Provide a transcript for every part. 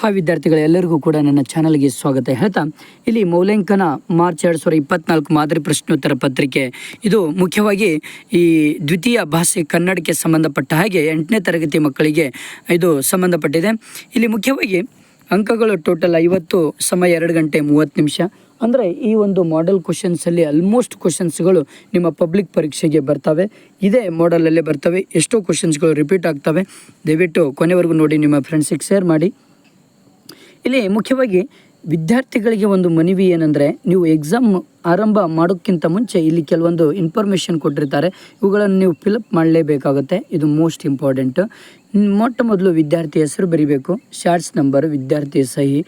Hi ವಿದ್ಯಾರ್ಥಿಗಳೆಲ್ಲರಿಗೂ ಕೂಡ ನನ್ನ ಚಾನಲ್ಗೆ ಸ್ವಾಗತ. ಹೇಳ್ತಾ, ಇಲ್ಲಿ ಮೌಲ್ಯಾಂಕನ ಮಾರ್ಚ್ ಎರಡು ಸಾವಿರದ ಇಪ್ಪತ್ನಾಲ್ಕು ಮಾದರಿ ಪ್ರಶ್ನೋತ್ತರ ಪತ್ರಿಕೆ. ಇದು ಮುಖ್ಯವಾಗಿ ಈ ದ್ವಿತೀಯ ಭಾಷೆ ಕನ್ನಡಕ್ಕೆ ಸಂಬಂಧಪಟ್ಟ ಹಾಗೆ ಎಂಟನೇ ತರಗತಿ ಮಕ್ಕಳಿಗೆ ಇದು ಸಂಬಂಧಪಟ್ಟಿದೆ. ಇಲ್ಲಿ ಮುಖ್ಯವಾಗಿ ಅಂಕಗಳು ಟೋಟಲ್ ಐವತ್ತು, ಸಮಯ ಎರಡು ಗಂಟೆ ಮೂವತ್ತು ನಿಮಿಷ. ಅಂದರೆ ಈ ಒಂದು ಮಾಡೆಲ್ ಕ್ವಶನ್ಸಲ್ಲಿ ಆಲ್ಮೋಸ್ಟ್ ಕ್ವಶನ್ಸ್ಗಳು ನಿಮ್ಮ ಪಬ್ಲಿಕ್ ಪರೀಕ್ಷೆಗೆ ಬರ್ತವೆ. ಇದೇ ಮಾಡೆಲಲ್ಲೇ ಬರ್ತವೆ. ಎಷ್ಟೋ ಕ್ವಶನ್ಸ್ಗಳು ರಿಪೀಟ್ ಆಗ್ತವೆ. ದಯವಿಟ್ಟು ಕೊನೆವರೆಗೂ ನೋಡಿ ನಿಮ್ಮ ಫ್ರೆಂಡ್ಸಿಗೆ ಶೇರ್ ಮಾಡಿ. ಇಲ್ಲಿ ಮುಖ್ಯವಾಗಿ ವಿದ್ಯಾರ್ಥಿಗಳಿಗೆ ಒಂದು ಮನವಿ ಏನಂದರೆ ನೀವು ಎಕ್ಸಾಮ್ ಆರಂಭ ಮಾಡೋಕ್ಕಿಂತ ಮುಂಚೆ ಇಲ್ಲಿ ಕೆಲವೊಂದು ಇನ್ಫಾರ್ಮೇಷನ್ ಕೊಟ್ಟಿರ್ತಾರೆ. ಇವುಗಳನ್ನು ನೀವು ಫಿಲಪ್ ಮಾಡಲೇಬೇಕಾಗುತ್ತೆ. ಇದು ಮೋಸ್ಟ್ ಇಂಪಾರ್ಟೆಂಟ್ ಮೊಟ್ಟ ಮೊದಲು ವಿದ್ಯಾರ್ಥಿ ಹೆಸರು ಬರಿಬೇಕು. ಶಾರ್ಟ್ಸ್ ನಂಬರ್ ವಿದ್ಯಾರ್ಥಿ ಸಹಿ,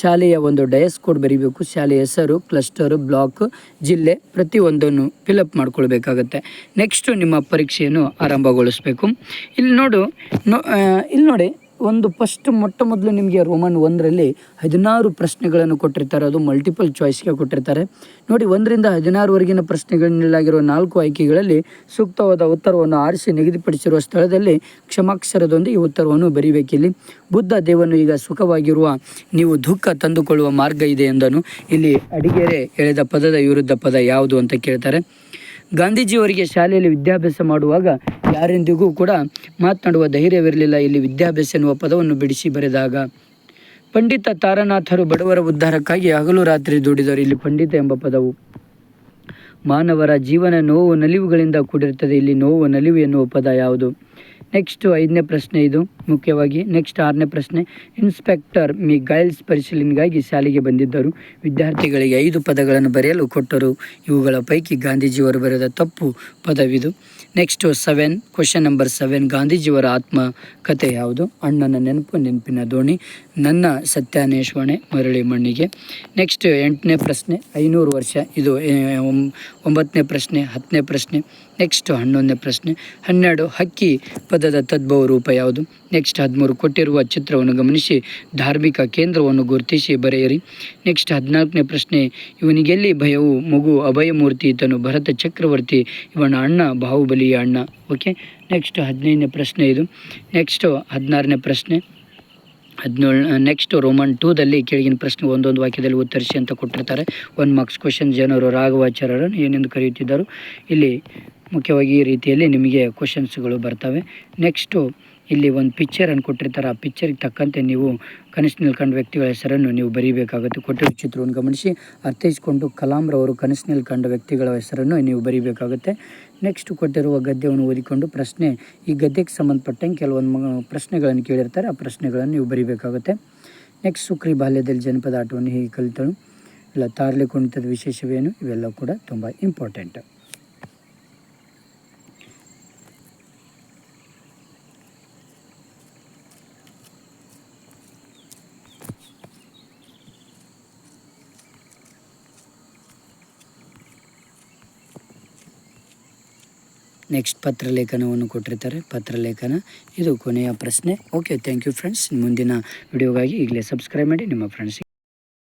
ಶಾಲೆಯ ಒಂದು ಡಯಸ್ ಕೋಡ್ ಬರೀಬೇಕು. ಶಾಲೆಯ ಹೆಸರು ಕ್ಲಸ್ಟರು ಬ್ಲಾಕ್ ಜಿಲ್ಲೆ, ಪ್ರತಿಯೊಂದನ್ನು ಫಿಲಪ್ ಮಾಡ್ಕೊಳ್ಬೇಕಾಗತ್ತೆ. ನೆಕ್ಸ್ಟು ನಿಮ್ಮ ಪರೀಕ್ಷೆಯನ್ನು ಆರಂಭಗೊಳಿಸಬೇಕು. ಇಲ್ಲಿ ನೋಡು ಇಲ್ಲಿ ನೋಡಿ. ಒಂದು ಫಸ್ಟ್ ಮೊಟ್ಟ ಮೊದಲು ನಿಮಗೆ ರೋಮನ್ ಒಂದರಲ್ಲಿ ಹದಿನಾರು ಪ್ರಶ್ನೆಗಳನ್ನು ಕೊಟ್ಟಿರ್ತಾರೆ. ಅದು ಮಲ್ಟಿಪಲ್ ಚಾಯ್ಸ್ಗೆ ಕೊಟ್ಟಿರ್ತಾರೆ. ನೋಡಿ, ಒಂದರಿಂದ ಹದಿನಾರುವರೆಗಿನ ಪ್ರಶ್ನೆಗಳನ್ನಾಗಿರುವ ನಾಲ್ಕು ಆಯ್ಕೆಗಳಲ್ಲಿ ಸೂಕ್ತವಾದ ಉತ್ತರವನ್ನು ಆರಿಸಿ ನಿಗದಿಪಡಿಸಿರುವ ಸ್ಥಳದಲ್ಲಿ ಕ್ಷಮಾಕ್ಷರದೊಂದಿಗೆ ಉತ್ತರವನ್ನು ಬರೀಬೇಕಿಲ್ಲಿ. ಬುದ್ಧ ದೇವನು ಈಗ ಸುಖವಾಗಿರುವ, ನೀವು ದುಃಖ ತಂದುಕೊಳ್ಳುವ ಮಾರ್ಗ ಇದೆ ಎಂದನು. ಇಲ್ಲಿ ಅಡಿಗೆರೆ ಎಳೆದ ಪದದ ವಿರುದ್ಧ ಪದ ಯಾವುದು ಅಂತ ಕೇಳ್ತಾರೆ. ಗಾಂಧೀಜಿಯವರಿಗೆ ಶಾಲೆಯಲ್ಲಿ ವಿದ್ಯಾಭ್ಯಾಸ ಮಾಡುವಾಗ ಯಾರೆಂದಿಗೂ ಕೂಡ ಮಾತನಾಡುವ ಧೈರ್ಯವಿರಲಿಲ್ಲ. ಇಲ್ಲಿ ವಿದ್ಯಾಭ್ಯಾಸ ಎನ್ನುವ ಪದವನ್ನು ಬಿಡಿಸಿ ಬರೆದಾಗ, ಪಂಡಿತ ತಾರನಾಥರು ಬಡವರ ಉದ್ಧಾರಕ್ಕಾಗಿ ಹಗಲು ರಾತ್ರಿ ದುಡಿದರು. ಇಲ್ಲಿ ಪಂಡಿತ ಎಂಬ ಪದವು ಮಾನವರ ಜೀವನ ನೋವು ನಲಿವುಗಳಿಂದ ಕೂಡಿರುತ್ತದೆ. ಇಲ್ಲಿ ನೋವು ನಲಿವು ಎನ್ನುವ ಪದ ಯಾವುದು? ನೆಕ್ಸ್ಟ್ ಐದನೇ ಪ್ರಶ್ನೆ ಇದು. ಮುಖ್ಯವಾಗಿ ನೆಕ್ಸ್ಟ್ ಆರನೇ ಪ್ರಶ್ನೆ. ಇನ್ಸ್ಪೆಕ್ಟರ್ ಮಿ. ಗೈಲ್ಸ್ ಪರಿಶೀಲನೆಗಾಗಿ ಶಾಲೆಗೆ ಬಂದಿದ್ದರು. ವಿದ್ಯಾರ್ಥಿಗಳಿಗೆ ಐದು ಪದಗಳನ್ನು ಬರೆಯಲು ಕೊಟ್ಟರು. ಇವುಗಳ ಪೈಕಿ ಗಾಂಧೀಜಿಯವರು ಬರೆದ ತಪ್ಪು ಪದವಿದು. Next seven question number seven ಗಾಂಧೀಜಿಯವರ ಆತ್ಮ ಕಥೆ ಯಾವುದು? ಅಣ್ಣನ ನೆನಪು, ನೆನಪಿನ ದೋಣಿ, ನನ್ನ ಸತ್ಯಾನೇಶ್ವಣೆ ಮರಳಿ ಮಣ್ಣಿಗೆ. ನೆಕ್ಸ್ಟ್ ಎಂಟನೇ ಪ್ರಶ್ನೆ, ಐನೂರು ವರ್ಷ, ಇದು ಒಂಬತ್ತನೇ ಪ್ರಶ್ನೆ, ಹತ್ತನೇ ಪ್ರಶ್ನೆ. ನೆಕ್ಸ್ಟ್ ಹನ್ನೊಂದನೇ ಪ್ರಶ್ನೆ, ಹನ್ನೆರಡು ಹಕ್ಕಿ ಪದದ ತದ್ಭವ ರೂಪ ಯಾವುದು? ನೆಕ್ಸ್ಟ್ ಹದಿಮೂರು ಕೊಟ್ಟಿರುವ ಚಿತ್ರವನ್ನು ಗಮನಿಸಿ. ಧಾರ್ಮಿಕ ಕೇಂದ್ರವನ್ನು ಗುರುತಿಸಿ ಬರೆಯಿರಿ. ನೆಕ್ಸ್ಟ್ ಹದಿನಾಲ್ಕನೇ ಪ್ರಶ್ನೆ. ಇವನಿಗೆಲ್ಲಿ ಭಯವು, ಮಗು ಅಭಯಮೂರ್ತಿ ಇತನು ಭರತ ಚಕ್ರವರ್ತಿ, ಇವನ ಅಣ್ಣ ಬಾಹುಬಲಿಯ ಅಣ್ಣ. ಓಕೆ ನೆಕ್ಸ್ಟ್ ಹದಿನೈದನೇ ಪ್ರಶ್ನೆ ಇದು. ನೆಕ್ಸ್ಟು ಹದಿನಾರನೇ ಪ್ರಶ್ನೆ. ಹದಿನೇಳು ನೆಕ್ಸ್ಟ್ ರೋಮನ್ ಟೂದಲ್ಲಿ ಕೆಳಗಿನ ಪ್ರಶ್ನೆ ಒಂದೊಂದು ವಾಕ್ಯದಲ್ಲಿ ಉತ್ತರಿಸಿ ಅಂತ ಕೊಟ್ಟಿರ್ತಾರೆ. ಒನ್ ಮಾರ್ಕ್ಸ್ ಕ್ವಶನ್ ಜನರು ರಾಘವಾಚಾರ್ಯರನ್ನು ಏನೆಂದು ಕರೆಯುತ್ತಿದ್ದರು? ಇಲ್ಲಿ ಮುಖ್ಯವಾಗಿ ಈ ರೀತಿಯಲ್ಲಿ ನಿಮಗೆ ಕ್ವಶನ್ಸ್ಗಳು ಬರ್ತವೆ. ನೆಕ್ಸ್ಟು ಇಲ್ಲಿ ಒಂದು ಪಿಕ್ಚರನ್ನು ಕೊಟ್ಟಿರ್ತಾರೆ. ಆ ಪಿಕ್ಚರ್ಗೆ ತಕ್ಕಂತೆ ನೀವು ಕನಸಿನಲ್ಲಿ ಕಂಡ ವ್ಯಕ್ತಿಗಳ ಹೆಸರನ್ನು ನೀವು ಬರೀಬೇಕಾಗುತ್ತೆ. ಕೊಟ್ಟಿರೋ ಚಿತ್ರವನ್ನು ಗಮನಿಸಿ. ಅರ್ಥೈಸಿಕೊಂಡು ಕಲಾಂರವರು ಕನಸಿನಲ್ಲಿ ಕಂಡ ವ್ಯಕ್ತಿಗಳ ಹೆಸರನ್ನು ನೀವು ಬರೀಬೇಕಾಗುತ್ತೆ. ನೆಕ್ಸ್ಟ್ ಕೊಟ್ಟಿರುವ ಗದ್ಯವನ್ನು ಓದಿಕೊಂಡು ಪ್ರಶ್ನೆ, ಈ ಗದ್ಯಕ್ಕೆ ಸಂಬಂಧಪಟ್ಟಂಗೆ ಕೆಲವೊಂದು ಪ್ರಶ್ನೆಗಳನ್ನು ಕೇಳಿರ್ತಾರೆ. ಆ ಪ್ರಶ್ನೆಗಳನ್ನು ನೀವು ಬರೀಬೇಕಾಗುತ್ತೆ. ನೆಕ್ಸ್ಟ್ ಸುಕ್ರಿ ಬಾಲ್ಯದಲ್ಲಿ ಜನಪದ ಆಟವನ್ನು ಹೇಗೆ ಕಲಿತಳು? ಇಲ್ಲ ತಾರ್ಲೆ ಕುಣಿತದ ವಿಶೇಷವೇನು? ಇವೆಲ್ಲ ಕೂಡ ತುಂಬ ಇಂಪಾರ್ಟೆಂಟ್ ನೆಕ್ಸ್ಟ್ ಪತ್ರಲೇಖನವನ್ನು ಕೊಟ್ಟಿರ್ತಾರೆ. ಪತ್ರಲೇಖನ ಇದು ಕೊನೆಯ ಪ್ರಶ್ನೆ. ಓಕೆ ಥ್ಯಾಂಕ್ ಯು ಫ್ರೆಂಡ್ಸ್ ಮುಂದಿನ ವಿಡಿಯೋಗಾಗಿ ಈಗಲೇ ಸಬ್ಸ್ಕ್ರೈಬ್ ಮಾಡಿ. ನಿಮ್ಮ ಫ್ರೆಂಡ್ಸಿಗೆ